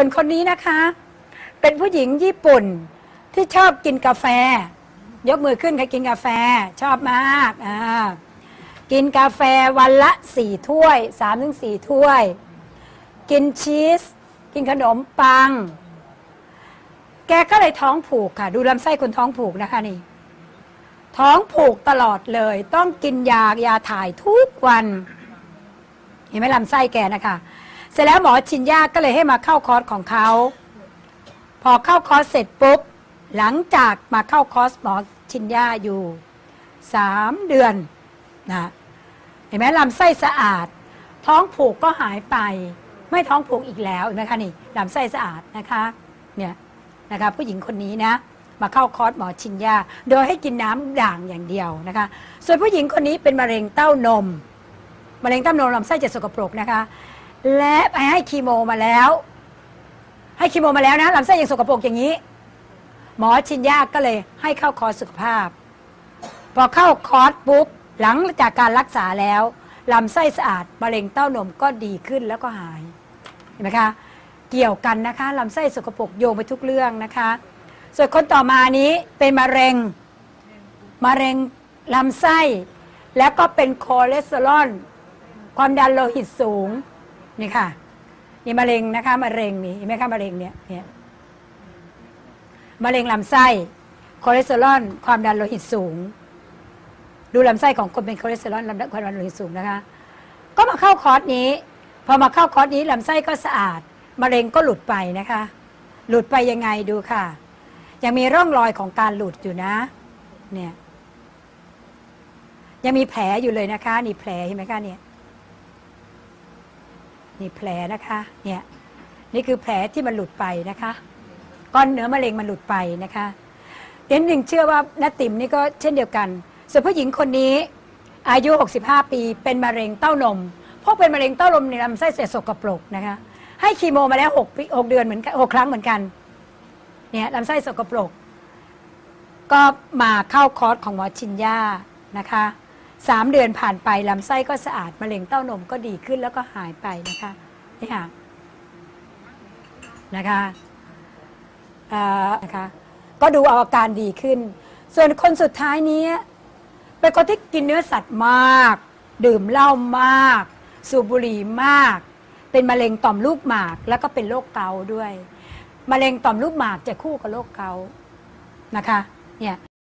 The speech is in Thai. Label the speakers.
Speaker 1: ส่วนคนนี้นะคะ เป็นผู้หญิงญี่ปุ่นที่ชอบกินกาแฟ ยกมือขึ้นใครกินกาแฟชอบมากอ่ากินกาแฟวันละสี่ถ้วยสามถึงสี่ถ้วย กินชีส กินขนมปัง แกก็เลยท้องผูกค่ะ ดูลำไส้คนท้องผูกนะคะนี่ ท้องผูกตลอดเลย ต้องกินยายาถ่ายทุกวัน เห็นไหมลำไส้แกนะคะ เสร็จแล้วหมอชินยาก็เลยให้มาเข้าคอร์สของเขา พอเข้าคอร์สเสร็จปุ๊บ หลังจากมาเข้าคอร์สหมอชินยาอยู่สามเดือนนะเห็นไหมลำไส้สะอาด ท้องผูกก็หายไป ไม่ท้องผูกอีกแล้วเห็นไหมคะนี่ลำไส้สะอาดนะคะเนี่ยนะคะผู้หญิงคนนี้นะมาเข้าคอร์สหมอชินยา โดยให้กินน้ำด่างอย่างเดียวนะคะ ส่วนผู้หญิงคนนี้เป็นมะเร็งเต้านม มะเร็งเต้านมลำไส้จะสกปรกนะคะ และไปให้คีโมมาแล้ว ให้คีโมมาแล้วนะลำไส้ยังสกปรกอย่างนี้ หมอชินยาก็เลยให้เข้าคอร์สสุขภาพ พอเข้าคอร์สปุ๊บหลังจากการรักษาแล้วลำไส้สะอาดมะเร็งเต้านมก็ดีขึ้นแล้วก็หายเห็นไหมคะเกี่ยวกันนะคะลำไส้สกปรกโยงไปทุกเรื่องนะคะ ส่วนคนต่อมานี้เป็นมะเร็งมะเร็งลำไส้ แล้วก็เป็นคอเลสเตอรอลความดันโลหิตสูง นี่ค่ะนี่มะเร็งนะคะมะเร็งนี่เห็นไหมคะมะเร็งเนี่ยเนี่ยมะเร็งลำไส้คอเลสเตอรอลความดันโลหิตสูง ดูลำไส้ของคนเป็นคอเลสเตอรอลลำดับความดันโลหิตสูงนะคะ ก็มาเข้าคอร์สนี้ พอมาเข้าคอร์สนี้ลำไส้ก็สะอาดมะเร็งก็หลุดไปนะคะ หลุดไปยังไงดูค่ะ ยังมีร่องรอยของการหลุดอยู่นะ เนี่ยยังมีแผลอยู่เลยนะคะ นี่แผลเห็นไหมคะเนี่ย นี่แผลนะคะเนี่ยนี่คือแผลที่มันหลุดไปนะคะก้อนเนื้อมะเร็งมันหลุดไปนะคะเดนหนึ่งเชื่อว่าน้าติมนี่ก็เช่นเดียวกัน ส่วนผู้หญิงคนนี้อายุ 65 ปีเป็นมะเร็งเต้านมพราะเป็นมะเร็งเต้านมในลำไส้เสียสกปรกนะคะให้คีโมมาแล้ว6ปี6เดือนเหมือนกัน6ครั้งเหมือนกันเนี่ยลำไส้สกปรก ก็มาเข้าคอร์สของหมอชินยานะคะ สามเดือนผ่านไปลำไส้ก็สะอาดมะเร็งเต้านมก็ดีขึ้นแล้วก็หายไปนะคะนี่ค่ะนะคะเอ่อนะคะ ก็ดูเอาอาการดีขึ้น ส่วนคนสุดท้ายนี้เป็นคนที่กินเนื้อสัตว์มาก ดื่มเหล้ามาก สูบบุหรี่มาก เป็นมะเร็งต่อมลูกหมากแล้วก็เป็นโรคเกาต์ด้วยมะเร็งต่อมลูกหมากจะคู่กับโรคเกาต์นะคะเนี่ย